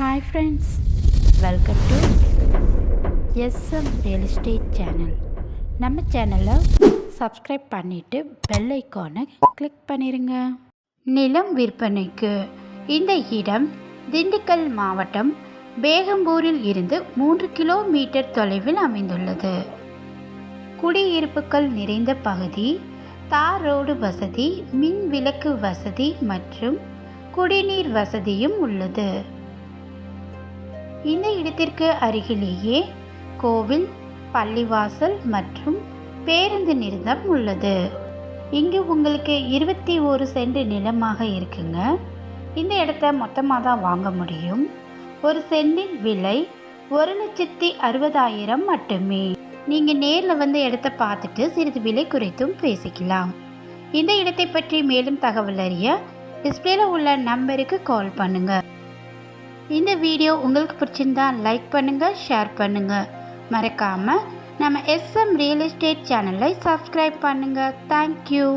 Hi friends welcome to SM real estate channel நம்ம சேனலை subscribe பண்ணிவிட்டு பெல் ஐக்கானை கிளிக் பண்ணிடுங்க நிலம் விற்பனைக்கு இந்த இடம் திண்டுக்கல் மாவட்டம் பேகம்பூரில் இருந்து மூன்று கிலோமீட்டர் தொலைவில் அமைந்துள்ளது. குடியிருப்புகள் நிறைந்த பகுதி தார் ரோடு வசதி மின் விளக்கு வசதி மற்றும் குடிநீர் வசதியும் உள்ளது. இந்த இடத்திற்கு அருகிலேயே கோவில் பள்ளிவாசல் மற்றும் பேருந்து நிறுத்தம் உள்ளது. இங்கு உங்களுக்கு இருபத்தி ஒரு சென்ட் நிலமாக இருக்குங்க. இந்த இடத்த மொத்தமாக தான் வாங்க முடியும். ஒரு சென்டின் விலை ஒரு லட்சத்தி அறுபதாயிரம் மட்டுமே. நீங்கள் நேரில் வந்து இடத்த பார்த்துட்டு சிறிது விலை குறைத்தும் பேசிக்கலாம். இந்த இடத்தை பற்றி மேலும் தகவல் அறிய டிஸ்பிளேல உள்ள நம்பருக்கு கால் பண்ணுங்கள் இந்த வீடியோ உங்களுக்கு பிடிச்சிருந்தா லைக் பண்ணுங்கள் ஷேர் பண்ணுங்கள் மறக்காமல் நம்ம எஸ்எம் ரியல் எஸ்டேட் சேனலை சப்ஸ்கிரைப் பண்ணுங்கள் தேங்க்யூ